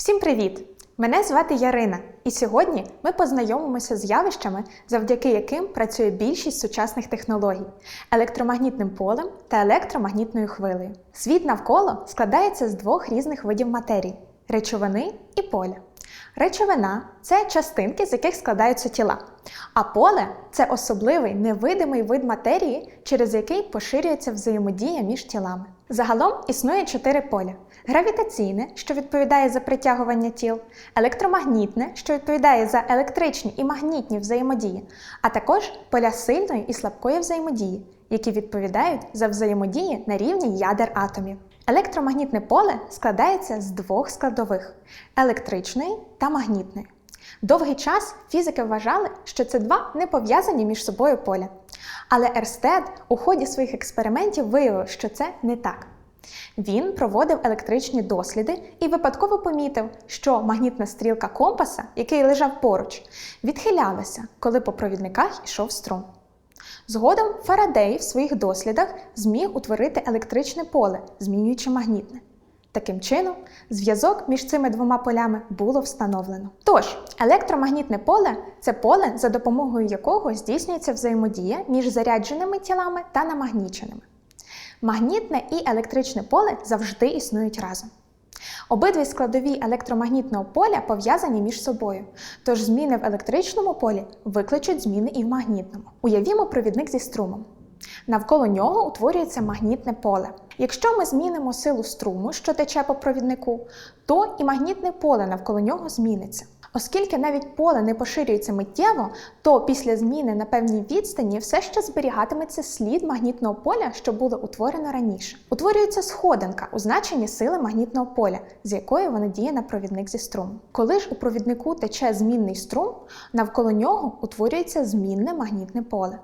Всім привіт! Мене звати Ярина, і сьогодні ми познайомимося з явищами, завдяки яким працює більшість сучасних технологій електромагнітним полем та електромагнітною хвилею. Світ навколо складається з двох різних видів матерії речовини і поля. Речовина це частинки, з яких складаються тіла, а поле це особливий невидимий вид матерії, через який поширюється взаємодія між тілами. Загалом існує чотири поля: гравітаційне, що відповідає за притягування тіл, електромагнітне, що відповідає за електричні і магнітні взаємодії, а також поля сильної і слабкої взаємодії, які відповідають за взаємодії на рівні ядер атомів. Електромагнітне поле складається з двох складових електричної та магнітної. Довгий час фізики вважали, що це два не пов'язані між собою поля. Але Ерстед у ході своїх експериментів виявив, що це не так. Він проводив електричні досліди і випадково помітив, що магнітна стрілка компаса, який лежав поруч, відхилялася, коли по провідниках йшов струм. Згодом Фарадей в своїх дослідах зміг утворити електричне поле, змінюючи магнітне. Таким чином, зв'язок між цими двома полями було встановлено. Тож, електромагнітне поле це поле, за допомогою якого здійснюється взаємодія між зарядженими тілами та намагніченими. Магнітне і електричне поле завжди існують разом. Обидві складові електромагнітного поля пов'язані між собою, тож зміни в електричному полі викличуть зміни і в магнітному. Уявімо провідник зі струмом. Навколо нього утворюється магнітне поле. Якщо ми змінимо силу струму, що тече по провіднику, то і магнітне поле навколо нього зміниться. Оскільки навіть поле не поширюється миттєво, то після зміни на певній відстані все ще зберігатиметься слід магнітного поля, що було утворено раніше. Утворюється сходинка у значенні сили магнітного поля, з якою вона діє на провідник зі струмом. Коли ж у провіднику тече змінний струм, навколо нього утворюється змінне магнітне поле.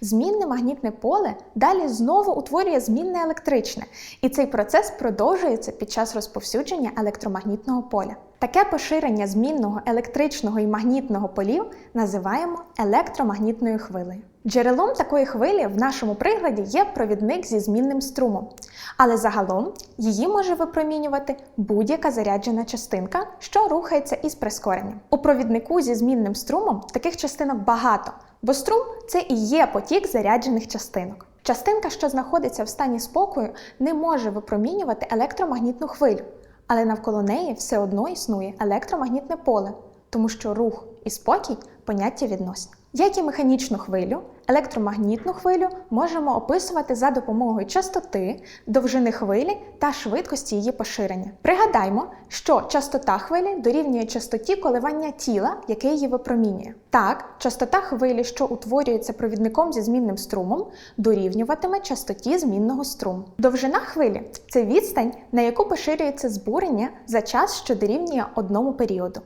Змінне магнітне поле далі знову утворює змінне електричне, і цей процес продовжується під час розповсюдження електромагнітного поля. Таке поширення змінного електричного і магнітного полів називаємо електромагнітною хвилею. Джерелом такої хвилі в нашому прикладі є провідник зі змінним струмом, але загалом її може випромінювати будь-яка заряджена частинка, що рухається із прискоренням. У провіднику зі змінним струмом таких частинок багато, бо струм це і є потік заряджених частинок. Частинка, що знаходиться в стані спокою, не може випромінювати електромагнітну хвилю, але навколо неї все одно існує електромагнітне поле, тому що рух і спокій поняття відносні. Як і механічну хвилю, електромагнітну хвилю можемо описувати за допомогою частоти, довжини хвилі та швидкості її поширення. Пригадаймо, що частота хвилі дорівнює частоті коливання тіла, яке її випромінює. Так, частота хвилі, що утворюється провідником зі змінним струмом, дорівнюватиме частоті змінного струму. Довжина хвилі це відстань, на яку поширюється збурення за час, що дорівнює одному періоду.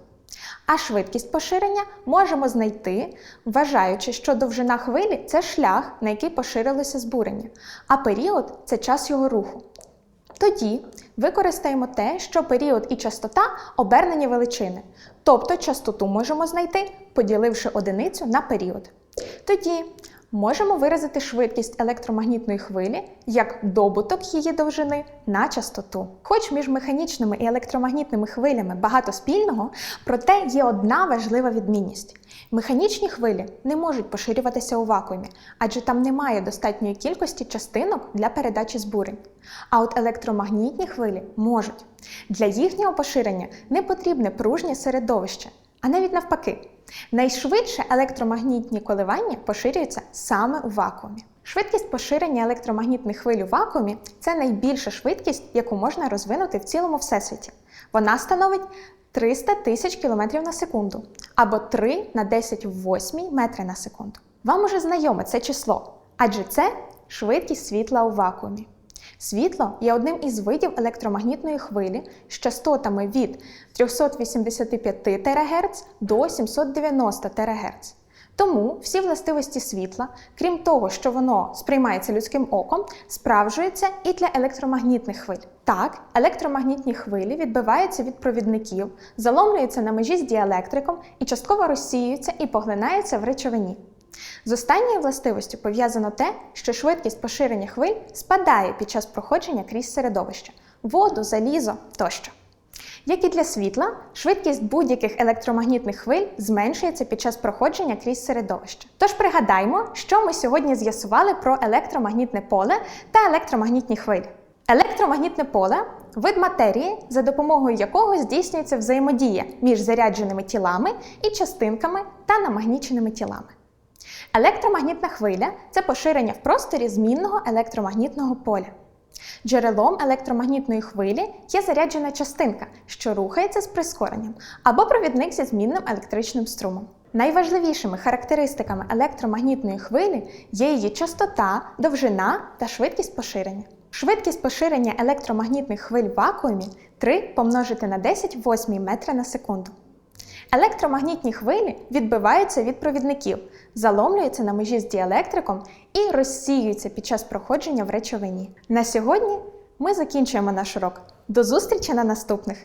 А швидкість поширення можемо знайти, вважаючи, що довжина хвилі це шлях, на який поширилося збурення, а період це час його руху. Тоді використаємо те, що період і частота обернені величини, тобто частоту можемо знайти, поділивши одиницю на період. Тоді можемо виразити швидкість електромагнітної хвилі як добуток її довжини на частоту. Хоч між механічними і електромагнітними хвилями багато спільного, проте є одна важлива відмінність. Механічні хвилі не можуть поширюватися у вакуумі, адже там немає достатньої кількості частинок для передачі збурень. А от електромагнітні хвилі можуть. Для їхнього поширення не потрібне пружнє середовище, а навіть навпаки. Найшвидше електромагнітні коливання поширюються саме у вакуумі. Швидкість поширення електромагнітних хвиль у вакуумі це найбільша швидкість, яку можна розвинути в цілому всесвіті. Вона становить 300 тисяч км на секунду або 3 на 10 в 8 метри на секунду. Вам уже знайоме це число, адже це швидкість світла у вакуумі. Світло є одним із видів електромагнітної хвилі з частотами від 385 ТГц до 790 ТГц. Тому всі властивості світла, крім того, що воно сприймається людським оком, справжуються і для електромагнітних хвиль. Так, електромагнітні хвилі відбиваються від провідників, заломлюються на межі з діелектриком і частково розсіюються і поглинаються в речовині. З останньою властивістю пов'язано те, що швидкість поширення хвиль спадає під час проходження крізь середовище воду, залізо тощо. Як і для світла, швидкість будь-яких електромагнітних хвиль зменшується під час проходження крізь середовище. Тож пригадаймо, що ми сьогодні з'ясували про електромагнітне поле та електромагнітні хвилі. Електромагнітне поле вид матерії, за допомогою якого здійснюється взаємодія між зарядженими тілами і частинками та намагніченими тілами. Електромагнітна хвиля це поширення в просторі змінного електромагнітного поля. Джерелом електромагнітної хвилі є заряджена частинка, що рухається з прискоренням, або провідник зі змінним електричним струмом. Найважливішими характеристиками електромагнітної хвилі є її частота, довжина та швидкість поширення. Швидкість поширення електромагнітних хвиль в вакуумі 3 помножити на 10 в 8 метра на секунду. Електромагнітні хвилі відбиваються від провідників, заломлюються на межі з діелектриком і розсіюються під час проходження в речовині. На сьогодні ми закінчуємо наш урок. До зустрічі на наступних!